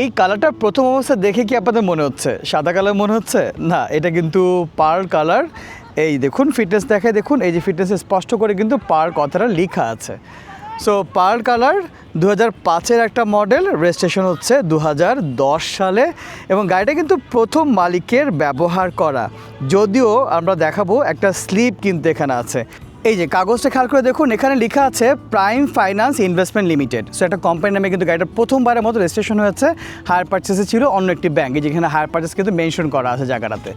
এই কালারটা প্রথম অবস্থা দেখে কি আপনাদের মনে হচ্ছে? সাদা কালার মনে হচ্ছে? না, এটা কিন্তু পার্ল কালার। এই দেখুন, ফিটনেস দেখায় দেখুন, এই যে ফিটনেসে স্পষ্ট করে কিন্তু পার কথাটা লেখা আছে। সো পার্ল কালার দু পাঁচের একটা মডেল, রেজিস্ট্রেশন হচ্ছে দু হাজার দশ সালে এবং গাড়িটা কিন্তু প্রথম মালিকের ব্যবহার করা। যদিও আমরা দেখাবো একটা স্লিপ কিন্তু এখানে আছে। এই যে কাগজটা খেয়াল করে দেখুন, এখানে লেখা আছে prime finance investment limited so একটা কোম্পানির নামে কিন্তু গাড়িটা প্রথমবারের মতো রেজিস্ট্রেশন হয়েছে। হায়ার পার্চেসে ছিল অন্য একটি ব্যাংক যেখানে হায়ার পার্চেস কিন্তু মেনশন করা আছে জায়গাটাতে।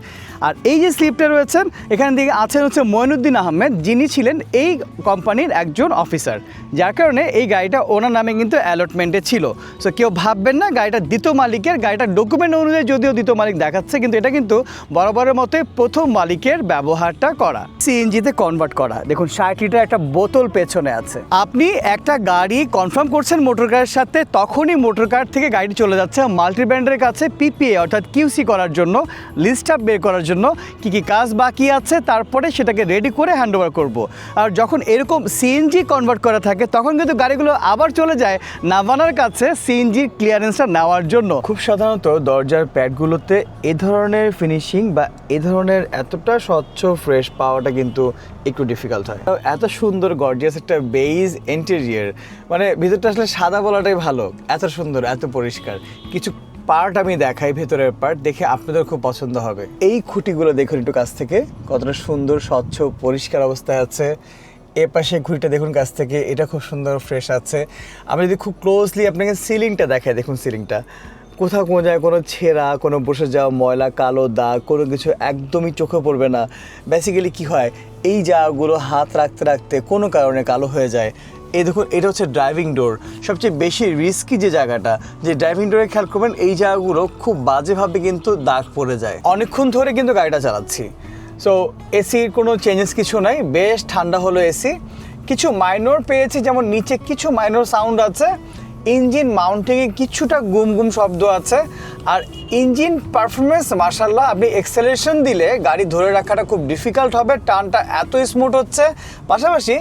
আর এই যে স্লিপটা রয়েছেন এখানে দিকে আছেন হচ্ছে মইনুদ্দিন আহমেদ। যিনি ছিলেন এই কোম্পানির একজন অফিসার যার কারণে এই গাড়িটা ওনার নামে কিন্তু অ্যালটমেন্টে ছিল। সো কেউ ভাববেন না গাড়িটা দ্বিতীয় মালিকের, গাড়িটার ডকুমেন্ট অনুযায়ী যদিও দ্বিতীয় মালিক দেখাচ্ছে, কিন্তু এটা কিন্তু বরাবরের মতোই প্রথম মালিকের ব্যবহারটা করা। সিএনজিতে কনভার্ট করা। দেখুন, ষাট লিটার একটা বোতল পেছনে আছে। আপনি একটা গাড়ি কনফার্ম করছেন মোটর কারের সাথে, তখনই মোটর কার থেকে গাড়ি চলে যাচ্ছে মাল্টি ব্র্যান্ডের কাছে পিপিএ অর্থাৎ কিউসি করার জন্য লিস্ট আপ বের করার জন্য, কি কি কাজ বাকি আছে, তারপরে সেটাকে রেডি করে হ্যান্ড ওভার করব। আর যখন এরকম সিএনজি কনভার্ট করা থাকে, তখন কিন্তু গাড়িগুলো আবার চলে যায় নাভানার কাছে সিএনজির ক্লিয়ারেন্সটা নেওয়ার জন্য। খুব সাধারণত দরজার প্যাডগুলোতে এ ধরনের ফিনিশিং বা এ ধরনের এতটা স্বচ্ছ ফ্রেশ পাওয়াটা কিন্তু একটু ডিফিকাল্ট হয় এত সুন্দর গর্জিয়াস একটা বেইজ ইন্টেরিয়ার মানে ভিতরটা আসলে সাদা বলাটাই ভালো। এত সুন্দর, এত পরিষ্কার। কিছু পার্ট আমি দেখাই, ভেতরের পার্ট দেখে আপনাদের খুব পছন্দ হবে। এই খুঁটিগুলো দেখুন একটু কাছ থেকে। কতটা সুন্দর, স্বচ্ছ, পরিষ্কার অবস্থায় আছে। এ পাশে ঘুড়িটা দেখুন কাছ থেকে। এটা খুব সুন্দর ফ্রেশ আছে। আমি যদি খুব ক্লোজলি আপনাকে সিলিংটা দেখাই, দেখুন সিলিংটা কোথাও কোনো জায়গায় কোনো ছেঁড়া, কোনো বসে যাওয়া ময়লা, কালো দাগ, কোনো কিছু একদমই চোখে পড়বে না। বেসিক্যালি কি হয়? এই জায়গাগুলো হাত রাখতে রাখতে কোনো কারণে কালো হয়ে যায়। এই দেখুন, এটা হচ্ছে ড্রাইভিং ডোর সবচেয়ে বেশি রিস্কি যে জায়গাটা, যে ড্রাইভিং ডোরে খেয়াল করবেন, এই জায়গাগুলো খুব বাজেভাবে কিন্তু দাগ পড়ে যায়। অনেকক্ষণ ধরে কিন্তু গাড়িটা চালাচ্ছি। সো এসির কোনো চেঞ্জেস কিছু নাই। বেশ ঠান্ডা হলো এসি কিছু মাইনর পেয়েছি, যেমন নিচে কিছু মাইনর সাউন্ড আছে। ইঞ্জিন মাউন্টিংয়ে কিছুটা গুম গুম শব্দ আছে। আর ইঞ্জিন পারফরমেন্স মার্শাল্লাহ আপনি এক্সেলেশন দিলে গাড়ি ধরে রাখাটা খুব ডিফিকাল্ট হবে, টানটা এত স্মুথ হচ্ছে। পাশাপাশি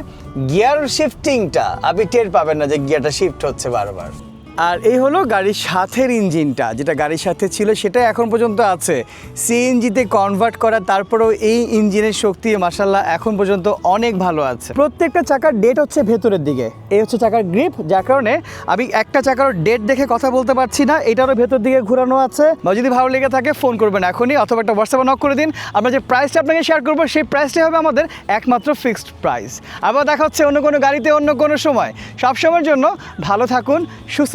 গিয়ার শিফটিংটা আপনি টের পাবেন না যে গিয়ারটা শিফট হচ্ছে বারবার। আর এই হলো গাড়ির সাথের ইঞ্জিনটা, যেটা গাড়ির সাথে ছিল, সেটা এখন পর্যন্ত আছে। সিএনজিতে কনভার্ট করা, তারপরেও এই ইঞ্জিনের শক্তি মাসাল্লাহ এখন পর্যন্ত অনেক ভালো আছে। প্রত্যেকটা চাকার ডেট হচ্ছে ভেতরের দিকে। এই হচ্ছে চাকার গ্রিপ যার কারণে আমি একটা চাকার ডেট দেখে কথা বলতে পারছি না, এটারও ভেতর দিকে ঘোরানো আছে। বা যদি ভালো লেগে থাকে ফোন করবেন এখনই, অথবা একটা হোয়াটসঅ্যাপে নক করে দিন। আমরা যে প্রাইসটা আপনাকে শেয়ার করব, সেই প্রাইসটাই হবে আমাদের একমাত্র ফিক্সড প্রাইস আবার দেখা হচ্ছে অন্য কোনো গাড়িতে, অন্য কোনো সময়। সব সময়ের জন্য ভালো থাকুন, সুস্থ